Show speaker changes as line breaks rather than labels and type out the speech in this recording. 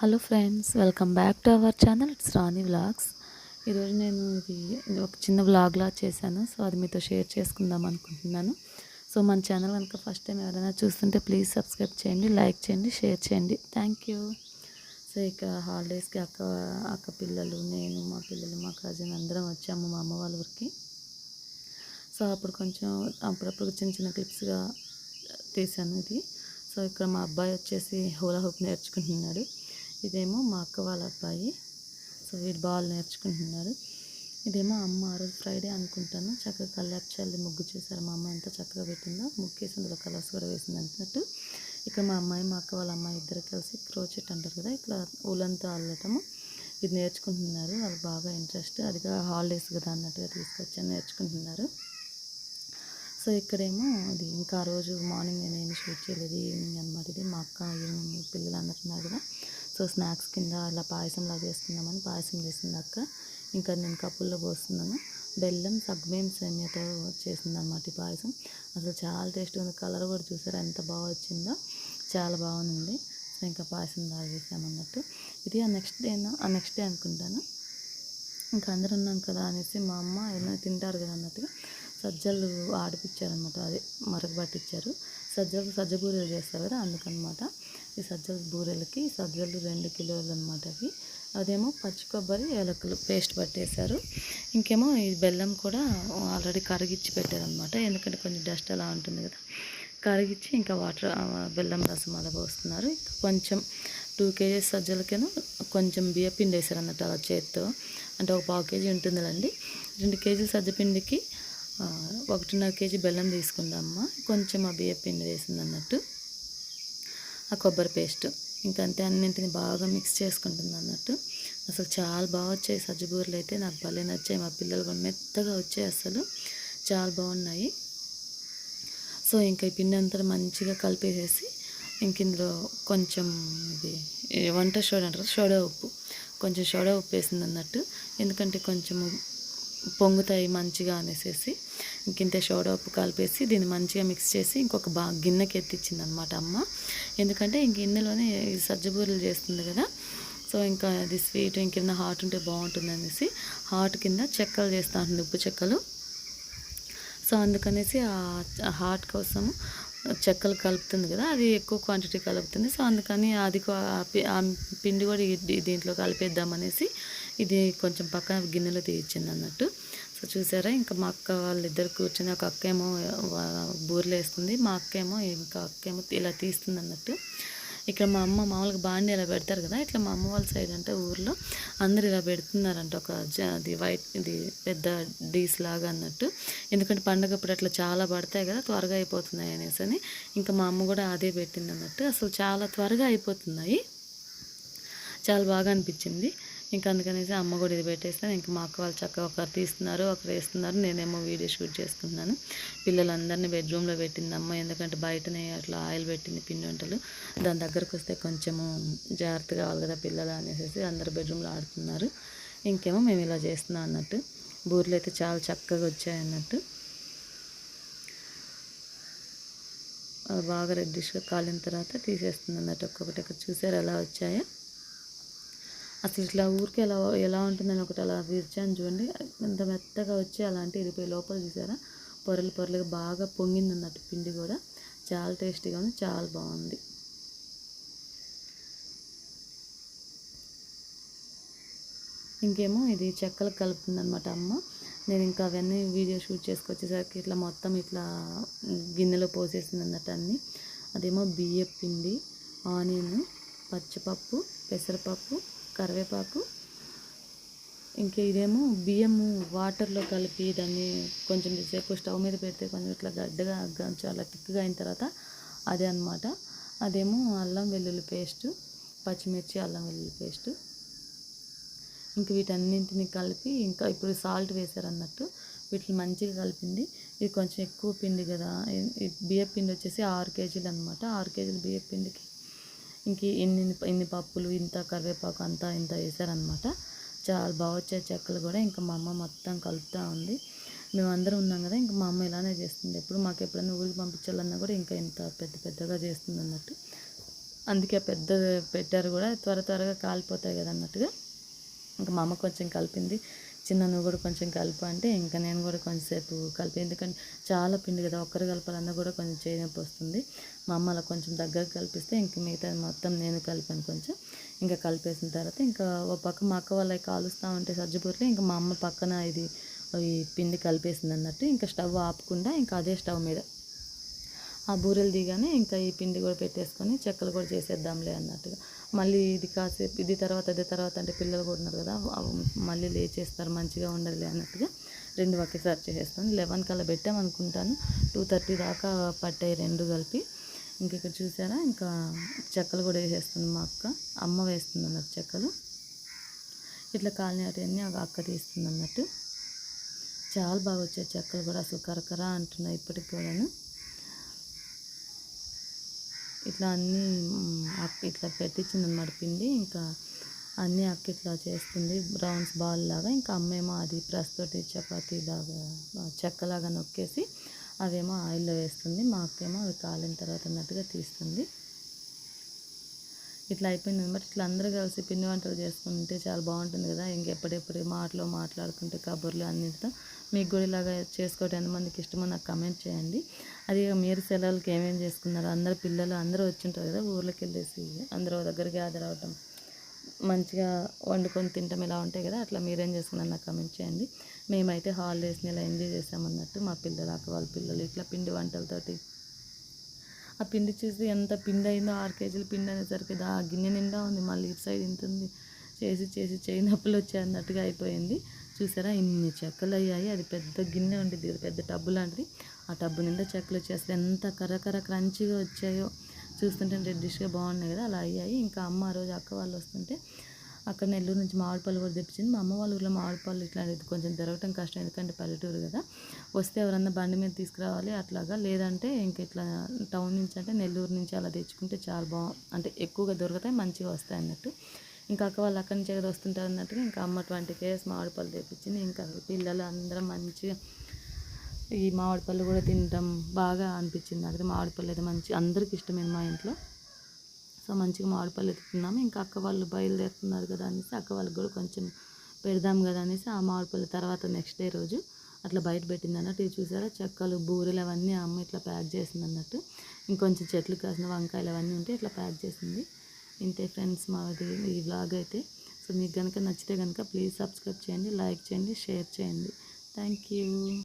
Hello friends welcome back to our channel. It's Rani vlogs. ఈరోజు నేను ఇది ఒక చిన్న వ్లాగ్లా చేశాను. సో అది మీతో షేర్ చేసుకుందాం అనుకుంటున్నాను. సో మన ఛానల్ కనుక ఫస్ట్ టైం ఎవరైనా చూస్తుంటే ప్లీజ్ సబ్స్క్రైబ్ చేయండి లైక్ చేయండి షేర్ చేయండి. Thank you. సో ఇక హాలిడేస్కి అక్క అక్క పిల్లలు నేను మా పిల్లలు మా కజిన్ అందరం వచ్చాము మా అమ్మ వాళ్ళ ఊరికి. సో అప్పుడు కొంచెం అప్పుడప్పుడు చిన్న చిన్న క్లిప్స్గా తీశాను ఇది. సో ఇక్కడ మా అబ్బాయి వచ్చేసి హోలా హూప్ నేర్చుకుంటున్నాడు. ఇదేమో మా అక్క వాళ్ళ అబ్బాయి. సో వీడు బాల్ నేర్చుకుంటున్నారు. ఇదేమో అమ్మ ఆ రోజు ఫ్రైడే అనుకుంటాను. చక్కగా కల్లాపు చల్లి ముగ్గు చూసారు. మా అమ్మ ఎంత చక్కగా పెట్టిందో. ముగ్గు అందులో కలర్స్ కూడా వేసింది అంటున్నట్టు. ఇక్కడ మా అమ్మాయి మా అక్క వాళ్ళ అమ్మాయి ఇద్దరు కలిసి క్రోచెట్ అంటారు కదా. ఇట్లా ఊలంతా అల్లటము. ఇది నేర్చుకుంటున్నారు. వాళ్ళు బాగా ఇంట్రెస్ట్. అదిగా హాలిడేస్ కదా అన్నట్టుగా తీసుకొచ్చాను నేర్చుకుంటున్నారు. సో ఇక్కడేమో అది ఇంకా ఆ రోజు మార్నింగ్ నేను ఏమి షూట్ చేయలేదు. ఈవినింగ్ అనమాట ఇది. మా అక్క ఈవినింగ్ పిల్లలు అందరున్నారు కదా. సో స్నాక్స్ కింద అలా పాయసం లాగా వేసుకుందామని పాయసం చేసింది అక్క. ఇంకా నేను కప్పుల్లో పోస్తున్నాను. బెల్లం సగ్మేం సేమియాతో చేసిందన్నమాట ఈ పాయసం. అసలు చాలా టేస్ట్ ఉంది. కలర్ కూడా చూసారు? ఎంత బాగా వచ్చిందో. చాలా బాగుంది. సో ఇంకా పాయసం తాగేసామన్నట్టు. ఇది ఆ నెక్స్ట్ డేనా ఆ నెక్స్ట్ డే అనుకుంటాను. ఇంకా అందరు ఉన్నాం కదా అనేసి మా అమ్మ ఏమైనా తింటారు కదా అన్నట్టుగా సజ్జలు ఆడిపించారనమాట అదే మరక పట్టించారు సజ్జలు సజ్జ బూరెలు చేస్తారు కదా అందుకనమాట ఈ సజ్జల బూరెలకి సజ్జలు రెండు కిలోలు అనమాట అవి. అదేమో పచ్చి కొబ్బరి ఏలకులు పేస్ట్ పట్టేశారు. ఇంకేమో ఈ బెల్లం కూడా ఆల్రెడీ కరిగిచ్చి పెట్టారనమాట ఎందుకంటే కొంచెం డస్ట్ అలా ఉంటుంది కదా. కరిగిచ్చి ఇంకా వాటర్ బెల్లం రసం అలా పోస్తున్నారు. కొంచెం టూ కేజీస్ సజ్జలకేనో కొంచెం బియ్య పిండి వేసారు అన్నట్టు అలా చేత్తో. అంటే ఒక పావు కేజీ ఉంటుందిలండి. రెండు కేజీల సజ్జపిండికి ఒకటిన్నర కేజీ బెల్లం తీసుకుందమ్మ కొంచెం ఆ బియ్య పిండి వేసింది అన్నట్టు ఆ కొబ్బరి పేస్ట్. ఇంకంతే అన్నింటిని బాగా మిక్స్ చేసుకుంటుంది అన్నట్టు. అసలు చాలా బాగా వచ్చాయి సజ్జబూరలు అయితే. నాకు భలే నచ్చాయి. మా పిల్లలు కూడా మెత్తగా వచ్చాయి అసలు. చాలా బాగున్నాయి. సో ఇంకా ఈ పిండి అంతా మంచిగా కలిపేసేసి ఇంక ఇందులో కొంచెం ఇది వంట సోడా అంటారు సోడా ఉప్పు. కొంచెం సోడా ఉప్పు వేసింది అన్నట్టు. ఎందుకంటే కొంచెం పొంగుతాయి మంచిగా అనేసి ఇంకింత సోడా ఉప్పు కలిపేసి దీన్ని మంచిగా మిక్స్ చేసి ఇంకొక బా గిన్నెకి ఎత్తిచ్చింది అనమాట అమ్మ. ఎందుకంటే ఇంక గిన్నెలోనే సజ్జబూరలు చేస్తుంది కదా. సో ఇంకా అది స్వీట్ ఇంకింద హాట్ ఉంటే బాగుంటుంది అనేసి హాట్ కింద చెక్కలు చేస్తూ ఉంటుంది ఉప్పు చెక్కలు. సో అందుకనేసి ఆ హాట్ కోసం చెక్కలు కలుపుతుంది కదా అది ఎక్కువ క్వాంటిటీ కలుపుతుంది. సో అందుకని అది ఆ పిండి కూడా దీంట్లో కలిపేద్దాం అనేసి ఇది కొంచెం పక్కన గిన్నెలో తీయించింది అన్నట్టు. సో చూసారా? ఇంకా మా అక్క వాళ్ళిద్దరు కూర్చొని ఒక అక్క ఏమో బూరెలు వేస్తుంది మా అక్క ఏమో ఇంకా అక్క ఏమో ఇలా తీస్తుంది అన్నట్టు. ఇక్కడ మా అమ్మ మామూలుగా బాండి ఇలా పెడతారు కదా ఇట్లా మా అమ్మ వాళ్ళ సైడ్ అంటే ఊర్లో అందరు ఇలా పెడుతున్నారంట ఒక అది వైట్ ఇది పెద్ద డీస్ లాగా అన్నట్టు. ఎందుకంటే పండగప్పుడు అట్లా చాలా పడతాయి కదా త్వరగా అయిపోతున్నాయి అనేసి అని. ఇంకా మా అమ్మ కూడా అదే పెట్టింది అన్నట్టు. అసలు చాలా త్వరగా అయిపోతున్నాయి. చాలా బాగా అనిపించింది. ఇంకా అందుకనేసి అమ్మ కూడా ఇది పెట్టేస్తాను. ఇంకా మా అక్క వాళ్ళు చక్కగా ఒకరు తీస్తున్నారు ఒకరు వేస్తున్నారు. నేనేమో వీడియో షూట్ చేసుకుంటున్నాను. పిల్లలందరినీ బెడ్రూమ్లో పెట్టింది అమ్మ. ఎందుకంటే బయటనే అట్లా ఆయిల్ పెట్టింది పిండి వంటలు. దాని దగ్గరకు వస్తే కొంచెము జాగ్రత్త కావాలి కదా పిల్లలు అనేసి అందరు బెడ్రూమ్లో ఆడుతున్నారు. ఇంకేమో మేము ఇలా చేస్తున్నాం అన్నట్టు. బూర్లు అయితే చాలా చక్కగా వచ్చాయి అన్నట్టు. బాగా రెడ్డిష్గా కాలిన తర్వాత తీసేస్తుంది అన్నట్టు. ఒక్కొక్కటి ఇక్కడ చూసారు ఎలా వచ్చాయో? అసలు ఇట్లా ఊరికి ఎలా ఎలా ఉంటుందని ఒకటి అలా విరిచాను చూడండి. ఎంత మెత్తగా వచ్చి అలాంటి ఇరిపోయి లోపల చూసారా? పొరలు పొరలుగా బాగా పొంగింది అన్నట్టు పిండి కూడా. చాలా టేస్టీగా ఉంది చాలా బాగుంది. ఇంకేమో ఇది చెక్కలు కలుపుతుంది అనమాట అమ్మ. నేను ఇంకా అవన్నీ వీడియో షూట్ చేసుకొచ్చేసరికి ఇట్లా మొత్తం ఇట్లా గిన్నెలో పోసేసింది అన్నట్టు అన్నీ. అదేమో బియ్య పిండి ఆనియన్ పచ్చిపప్పు పెసరపప్పు కరివేపాకు. ఇంకా ఇదేమో బియ్యము వాటర్లో కలిపి దాన్ని కొంచెం సేపు స్టవ్ మీద పెడితే కొంచెం ఇట్లా గడ్డగా చాలా థిక్గా అయిన తర్వాత అదే అనమాట అదేమో అల్లం వెల్లుల్లి పేస్ట్ పచ్చిమిర్చి అల్లం వెల్లుల్లి పేస్ట్. ఇంక వీటన్నింటిని కలిపి ఇంకా ఇప్పుడు సాల్ట్ వేసారన్నట్టు వీటిని మంచిగా కలిపింది. ఇది కొంచెం ఎక్కువ పిండి కదా. బియ్య పిండి వచ్చేసి ఆరు కేజీలు అనమాట ఆరు కేజీలు బియ్య పిండికి ఇంక ఇన్ని ఇన్ని పప్పులు ఇంత కరివేపాకు అంతా ఇంత వేసారనమాట. చాలా బాగా వచ్చే చెక్కలు కూడా. ఇంకా మా అమ్మ మొత్తం కలుపుతూ ఉంది. మేము అందరం ఉన్నాం కదా ఇంకా మా అమ్మ ఇలానే చేస్తుంది. ఎప్పుడు మాకు ఎప్పుడైనా ఊరికి పంపించాలన్నా కూడా ఇంకా ఇంత పెద్ద పెద్దగా చేస్తుంది అన్నట్టు. అందుకే పెద్ద పెట్టారు కూడా. త్వర త్వరగా కాలిపోతాయి కదా అన్నట్టుగా. ఇంకా మా అమ్మ కొంచెం కలిపింది. చిన్న నువ్వు కూడా కొంచెం కలుపు అంటే ఇంకా నేను కూడా కొంచెంసేపు కలిపి ఎందుకంటే చాలా పిండి కదా ఒక్కరు కలపాలన్నా కూడా కొంచెం చేయనొప్పి వస్తుంది. మా అమ్మ అలా కొంచెం దగ్గరకు కలిపిస్తే ఇంక మిగతా మొత్తం నేను కలిపాను కొంచెం. ఇంకా కలిపేసిన తర్వాత ఇంకా ఒక పక్క మా అక్క వాళ్ళకి కాలుస్తూ ఉంటే సజ్జపూరలో ఇంకా మా అమ్మ పక్కన ఇది ఈ పిండి కలిపేసింది అన్నట్టు ఇంకా స్టవ్ ఆపకుండా ఇంకా అదే స్టవ్ మీద ఆ బూరెలు దిగానే ఇంకా ఈ పిండి కూడా పెట్టేసుకొని చెక్కలు కూడా చేసేద్దాంలే అన్నట్టుగా. మళ్ళీ ఇది కాసేపు ఇది తర్వాత అదే తర్వాత అంటే పిల్లలు కూడా ఉన్నారు కదా మళ్ళీ లేచేస్తారు మంచిగా ఉండదులే అన్నట్టుగా రెండు ఒకేసారి చేసేస్తాను. లెవెన్ కల్లా పెట్టామనుకుంటాను టూ థర్టీ దాకా పట్టాయి రెండు కలిపి. ఇంక ఇక్కడ చూసారా? ఇంకా చెక్కలు కూడా వేసేస్తుంది మా అక్క. అమ్మ వేస్తుంది అన్నట్టు చెక్కలు. ఇట్లా కాలినవన్నీ అక్క తీస్తుంది అన్నట్టు. చాలా బాగా వచ్చాయి చెక్కలు కూడా అసలు కరకర అంటున్నాయి ఇప్పటికి కూడాను. ఇట్లా అన్నీ ఇట్లా పెట్టించింది అనమాట పిండి. ఇంకా అన్నీ అక్క ఇట్లా చేస్తుంది. రౌండ్స్ బాల్ లాగా. ఇంకా అమ్మేమో అది ప్రెస్ తోటి చపాతీ లాగా చెక్కలాగా నొక్కేసి అవేమో ఆయిల్లో వేస్తుంది. మా అక్కేమో అవి కాలిన తర్వాత అన్నట్టుగా తీస్తుంది. ఇట్లా అయిపోయింది అనమాట ఇట్లా అందరూ కలిసి పిండి వంటలు చేసుకుంటే చాలా బాగుంటుంది కదా. ఇంకెప్పుడెప్పుడు మాటలు మాట్లాడుకుంటే కబుర్లు అన్నింటితో మీకు కూడా ఇలాగ చేసుకోవటం ఎంతమందికి ఇష్టమో నాకు కమెంట్ చేయండి. అది మీరు సెలవులకి ఏమేమి చేసుకున్నారు అందరు పిల్లలు అందరూ వచ్చింటారు కదా ఊర్లోకి వెళ్ళేసి అందరూ దగ్గర గ్యాదర్ అవటం మంచిగా వండుకొని తింటాం ఇలా ఉంటాయి కదా అట్లా మీరేం చేసుకున్నారు నాకు కమెంట్ చేయండి. మేమైతే హాలిడేస్ని ఇలా ఎంజాయ్ చేసామన్నట్టు మా పిల్లలు అక్క వాళ్ళ పిల్లలు ఇట్లా పిండి వంటలతోటి. ఆ పిండి చూసి ఎంత పిండి అయిందో ఆరు కేజీలు పిండి అనేసరికి ఆ గిన్నె నిండా ఉంది మళ్ళీ ఇటు సైడ్ ఇంత ఉంది. చేసి చేసి చేయి నొప్పులు వచ్చాయి అన్నట్టుగా అయిపోయింది. చూసారా? ఇన్ని చెక్కలు అయ్యాయి అది పెద్ద గిన్నె ఉంటుంది పెద్ద టబ్బు లాంటిది. ఆ టబ్బు నిండా చెక్కలు వచ్చేస్తే ఎంత కర్రకర్ర క్రంచిగా వచ్చాయో చూస్తుంటే రెడ్డిష్గా బాగున్నాయి కదా అలా అయ్యాయి. ఇంకా అమ్మ ఆ రోజు అక్క వాళ్ళు వస్తుంటే అక్కడ నెల్లూరు నుంచి మామిడిపళ్ళు కూడా తెప్పించింది. మా అమ్మ వాళ్ళ ఊళ్ళో మామిడిపళ్ళు ఇట్లాంటిది కొంచెం దొరకటం కష్టం ఎందుకంటే పల్లెటూరు కదా. వస్తే ఎవరన్నా బండి మీద తీసుకురావాలి అట్లాగా. లేదంటే ఇంక ఇట్లా టౌన్ నుంచి అంటే నెల్లూరు నుంచి అలా తెచ్చుకుంటే చాలా బాగు అంటే ఎక్కువగా దొరుకుతాయి మంచిగా వస్తాయి అన్నట్టు. ఇంకా అక్క వాళ్ళు అక్కడి నుంచి కదా వస్తుంటారు అన్నట్టుగా ఇంకా అమ్మ ట్వంటీ కేస్ మామిడిపళ్ళు తెప్పించింది. ఇంకా పిల్లలు అందరం మంచిగా ఈ మామిడిపళ్ళు కూడా తినడం బాగా అనిపించింది అక్కడ మామిడిపళ్ళు అయితే మంచి అందరికి ఇష్టమైన మా ఇంట్లో. సో మంచిగా మామిడిపళ్ళు ఎత్తుకున్నాము ఇంకా అక్క వాళ్ళు బయలుదేరుతున్నారు కదా అనేసి అక్క వాళ్ళకి కూడా కొంచెం పెడదాం కదా అనేసి ఆ మామిడిపళ్ళు తర్వాత నెక్స్ట్ డే రోజు అట్లా బయట పెట్టింది అన్నట్టు. ఇవి చూసారా? చెక్కలు బూరెలు అవన్నీ అమ్మ ఇట్లా ప్యాక్ చేసింది అన్నట్టు. ఇంకొంచెం చెట్లు కాసిన వంకాయలు అవన్నీ ఉంటే ఇట్లా ప్యాక్ చేసింది. ఇంతే ఫ్రెండ్స్ మాది ఈ వ్లాగ్ అయితే. సో మీకు కనుక నచ్చితే కనుక ప్లీజ్ సబ్స్క్రైబ్ చేయండి లైక్ చేయండి షేర్ చేయండి. Thank you.